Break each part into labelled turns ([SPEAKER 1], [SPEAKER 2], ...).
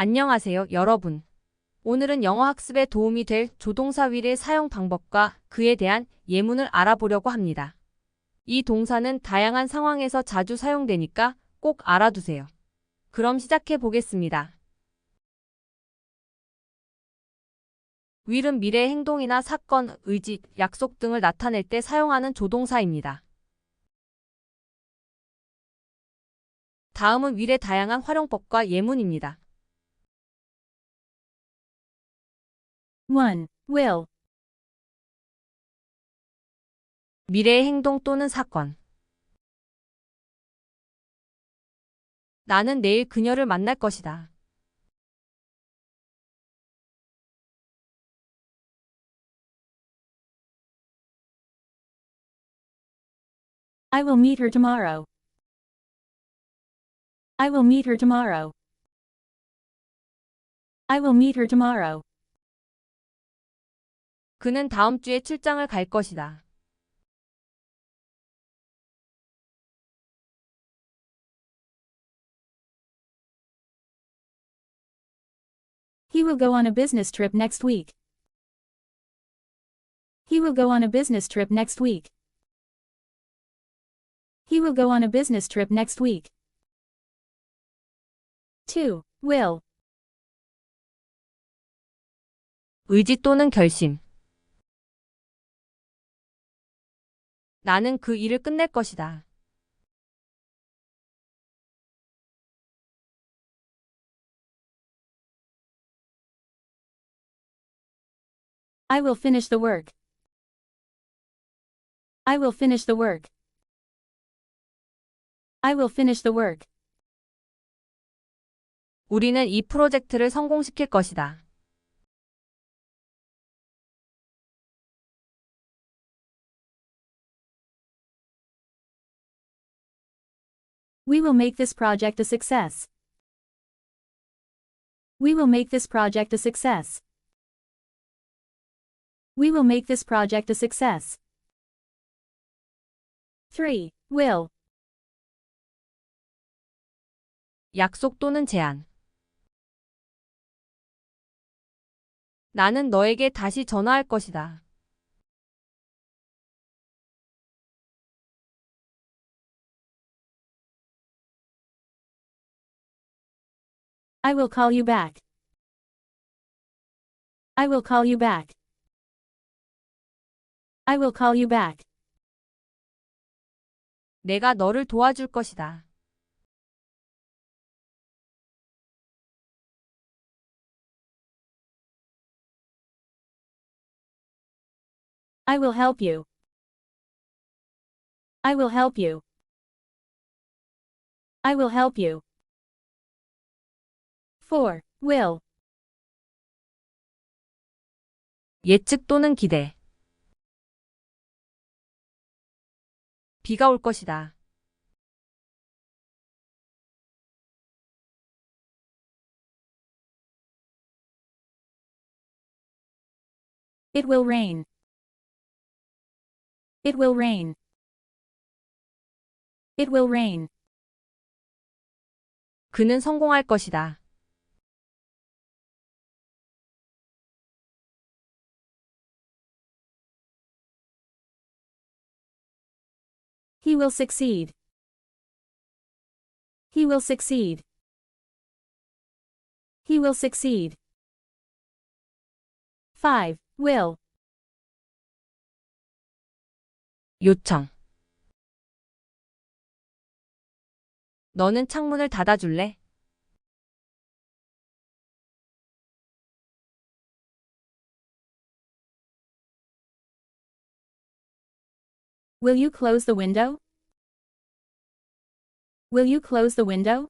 [SPEAKER 1] 안녕하세요, 여러분. 오늘은 영어 학습에 도움이 될 조동사 will의 사용 방법과 그에 대한 예문을 알아보려고 합니다. 이 동사는 다양한 상황에서 자주 사용되니까 꼭 알아두세요. 그럼 시작해 보겠습니다. will은 미래의 행동이나 사건, 의지, 약속 등을 나타낼 때 사용하는 조동사입니다. 다음은 will의 다양한 활용법과 예문입니다.
[SPEAKER 2] 1. Will.
[SPEAKER 1] 미래의 행동 또는 사건. 나는 내일 그녀를 만날 것이다.
[SPEAKER 2] I will meet her tomorrow. I will meet her tomorrow. I will meet her tomorrow.
[SPEAKER 1] 그는 다음 주에 출장을 갈 것이다.
[SPEAKER 2] He will go on a business trip next week. He will go on a business trip next week. He will go on a business trip next week. 2. Will.
[SPEAKER 1] 의지 또는 결심. 나는 그 일을 끝낼 것이다.
[SPEAKER 2] I will finish the work. I will finish the work. I will finish the work.
[SPEAKER 1] 우리는 이 프로젝트를 성공시킬 것이다.
[SPEAKER 2] We will make this project a success. We will make this project a success. We will make this project a success. 3. Will.
[SPEAKER 1] 약속 또는 제안. 나는 너에게 다시 전화할 것이다.
[SPEAKER 2] I will call you back. I will call you back. I will call you back.
[SPEAKER 1] 내가 너를 도와줄 것이다.
[SPEAKER 2] I will help you. I will help you. I will help you. 4. Will.
[SPEAKER 1] 예측 또는 기대. 비가 올 것이다.
[SPEAKER 2] It will rain. It will rain. It will rain.
[SPEAKER 1] 그는 성공할 것이다.
[SPEAKER 2] He will succeed. He will succeed. He will succeed. 5. Will.
[SPEAKER 1] 요청. 너는 창문을 닫아줄래?
[SPEAKER 2] Will you close the window? Will you close the window?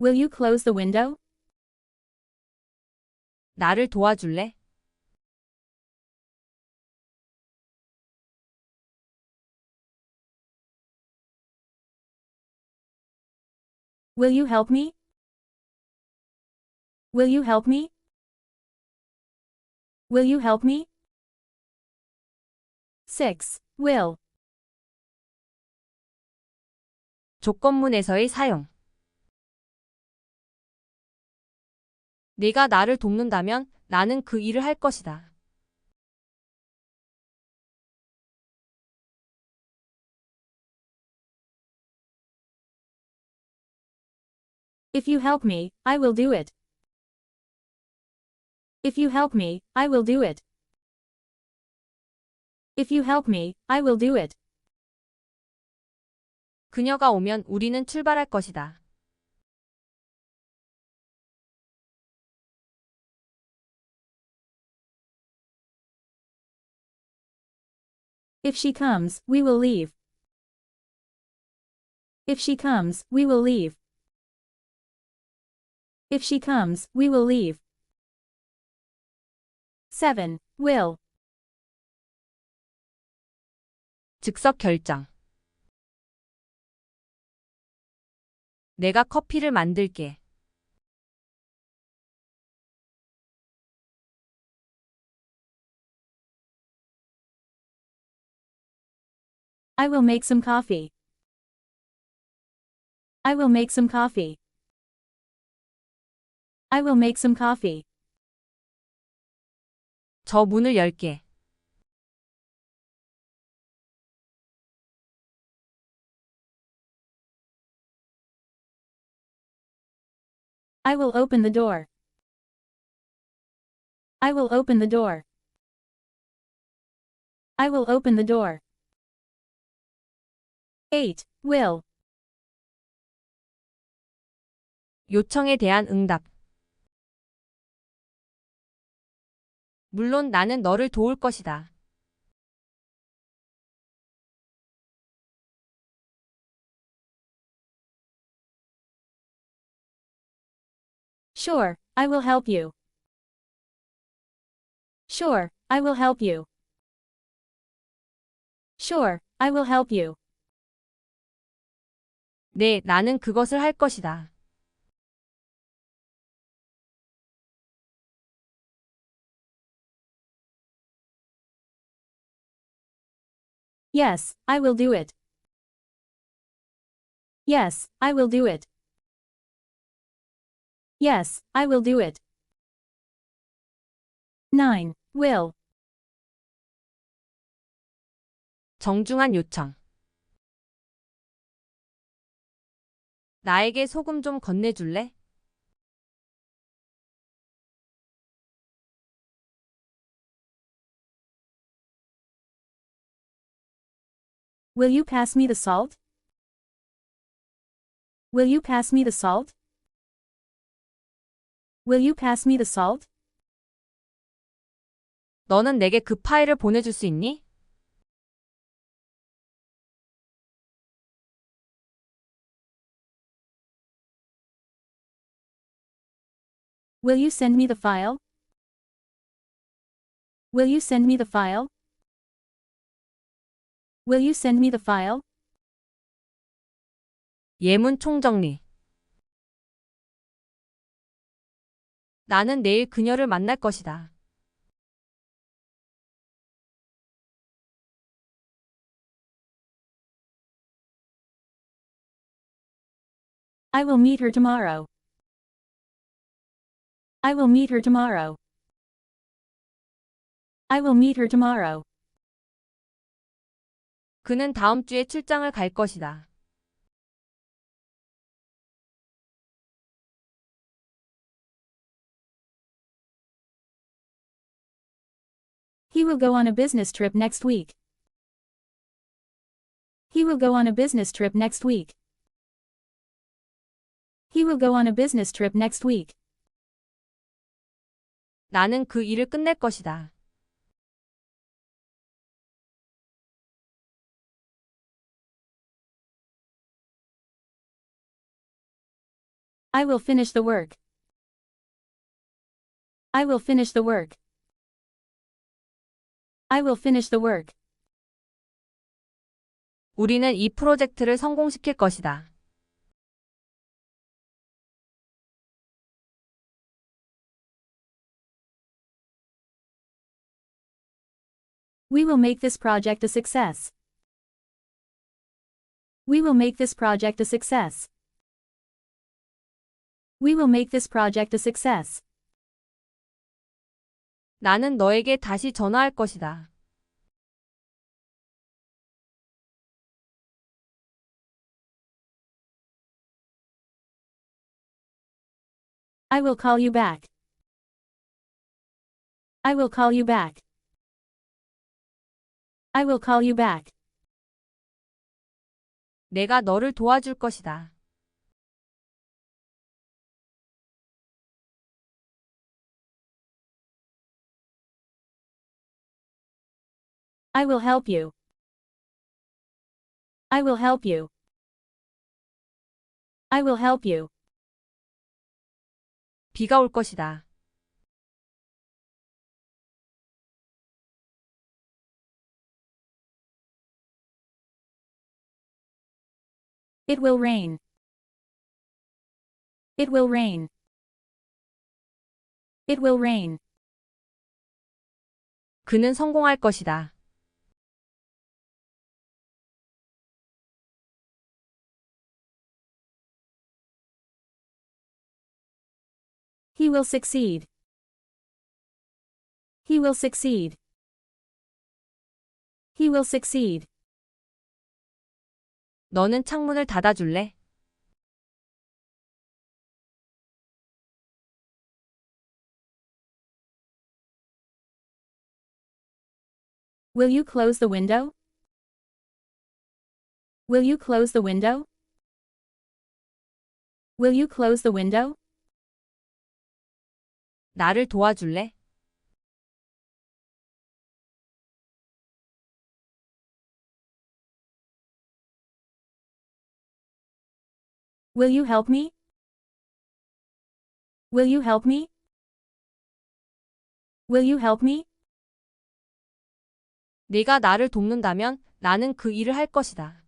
[SPEAKER 2] Will you close the window?
[SPEAKER 1] 나를 도와줄래?
[SPEAKER 2] Will you help me? Will you help me? Will you help me? 6. Will.
[SPEAKER 1] 조건문에서의 사용. 네가 나를 돕는다면 나는 그 일을 할 것이다.
[SPEAKER 2] If you help me, I will do it.
[SPEAKER 1] 그녀가 오면 우리는 출발할 것이다.
[SPEAKER 2] If she comes, we will leave. If she comes, we will leave. If she comes, we will leave. 7. Will.
[SPEAKER 1] 즉석 결정. 내가 커피를 만들게.
[SPEAKER 2] I will make some coffee. I will make some coffee. I will make some coffee.
[SPEAKER 1] 저 문을 열게.
[SPEAKER 2] I will open the door. I will open the door. I will open the door. 8. Will.
[SPEAKER 1] 요청에 대한 응답. 물론 나는 너를 도울 것이다.
[SPEAKER 2] Sure, I will help you. Sure, I will help you. Sure, I will help you.
[SPEAKER 1] 네, 나는 그것을 할 것이다.
[SPEAKER 2] Yes, I will do it. Yes, I will do it. Yes, I will do it. 9. Will.
[SPEAKER 1] 정중한 요청. 나에게 소금 좀 건네줄래?
[SPEAKER 2] Will you pass me the salt? Will you pass me the salt? Will you pass me the salt?
[SPEAKER 1] 너는 내게 그 파일을 보내줄 수 있니?
[SPEAKER 2] Will you send me the file? Will you send me the file? Will you send me the file?
[SPEAKER 1] 예문 총정리. 나는 내일 그녀를 만날 것이다.
[SPEAKER 2] I will meet her tomorrow. I will meet her tomorrow. I will meet her tomorrow.
[SPEAKER 1] 그는 다음 주에 출장을 갈 것이다.
[SPEAKER 2] He will go on a business trip next week. He will go on a business trip next week. He will go on a business trip next week.
[SPEAKER 1] 나는 그 일을 끝낼 것이다.
[SPEAKER 2] I will finish the work. I will finish the work. I will finish the work.
[SPEAKER 1] 우리는 이 프로젝트를 성공시킬 것이다.
[SPEAKER 2] We will make this project a success. We will make this project a success. We will make this project a success.
[SPEAKER 1] 나는 너에게 다시 전화할 것이다.
[SPEAKER 2] I will call you back. I will call you back. I will call you back.
[SPEAKER 1] 내가 너를 도와줄 것이다.
[SPEAKER 2] I will help you. I will help you. I will help you.
[SPEAKER 1] 비가 올 것이다.
[SPEAKER 2] It will rain. It will rain. It will rain.
[SPEAKER 1] 그는 성공할 것이다.
[SPEAKER 2] He will succeed. He will succeed. He will succeed.
[SPEAKER 1] 너는 창문을 닫아줄래?
[SPEAKER 2] Will you close the window? Will you close the window? Will you close the window?
[SPEAKER 1] 나를 도와줄래?
[SPEAKER 2] Will you help me? Will you help me? Will you help me?
[SPEAKER 1] 네가 나를 돕는다면 나는 그 일을 할 것이다.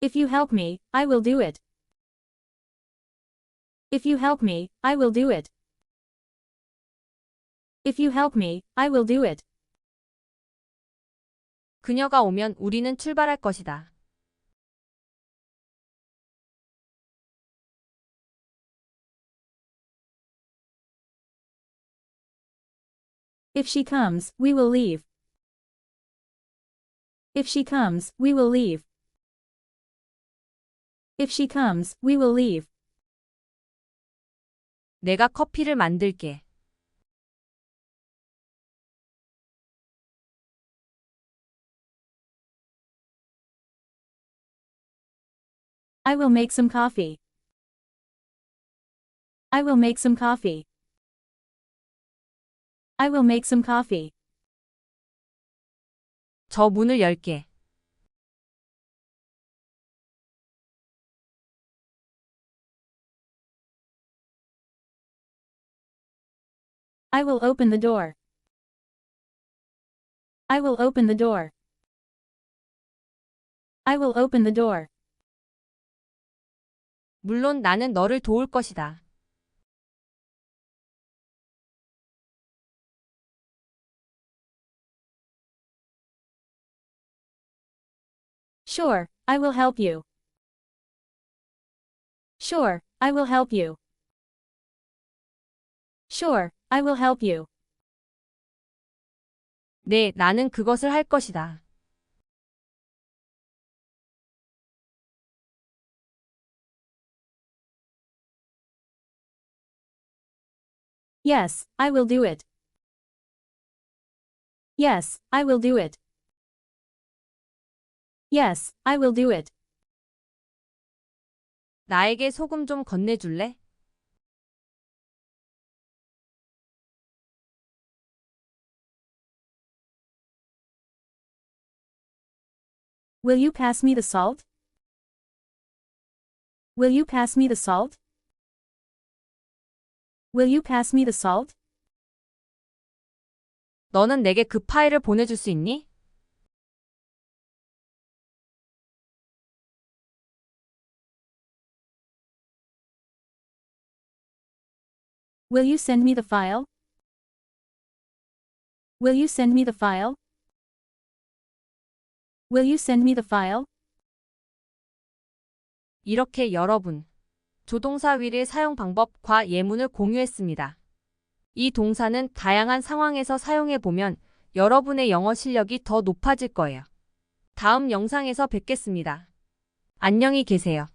[SPEAKER 2] If you help me, I will do it. If you help me, I will do it. If you help me, I will do it.
[SPEAKER 1] 그녀가 오면 우리는 출발할 것이다.
[SPEAKER 2] If she comes, we will leave. If she comes, we will leave. If she comes, we will leave.
[SPEAKER 1] 내가 커피를 만들게.
[SPEAKER 2] I will make some coffee. I will make some coffee. I will make some coffee.
[SPEAKER 1] 저 문을 열게.
[SPEAKER 2] I will open the door. I will open the door. I will open the door.
[SPEAKER 1] 물론 나는 너를 도울 것이다.
[SPEAKER 2] Sure, I will help you. Sure, I will help you. Sure, I will help you.
[SPEAKER 1] 네, 나는 그것을 할 것이다.
[SPEAKER 2] Yes, I will do it. Yes, I will do it. Yes, I will do it.
[SPEAKER 1] 나에게 소금 좀 건네줄래?
[SPEAKER 2] Will you pass me the salt? Will you pass me the salt? Will you pass me the salt?
[SPEAKER 1] 너는 내게 그 파일을 보내줄 수 있니?
[SPEAKER 2] Will you send me the file? Will you send me the file? Will you send me the file?
[SPEAKER 1] 이렇게 여러분, 조동사 will의 사용 방법과 예문을 공유했습니다. 이 동사는 다양한 상황에서 사용해 보면 여러분의 영어 실력이 더 높아질 거예요. 다음 영상에서 뵙겠습니다. 안녕히 계세요.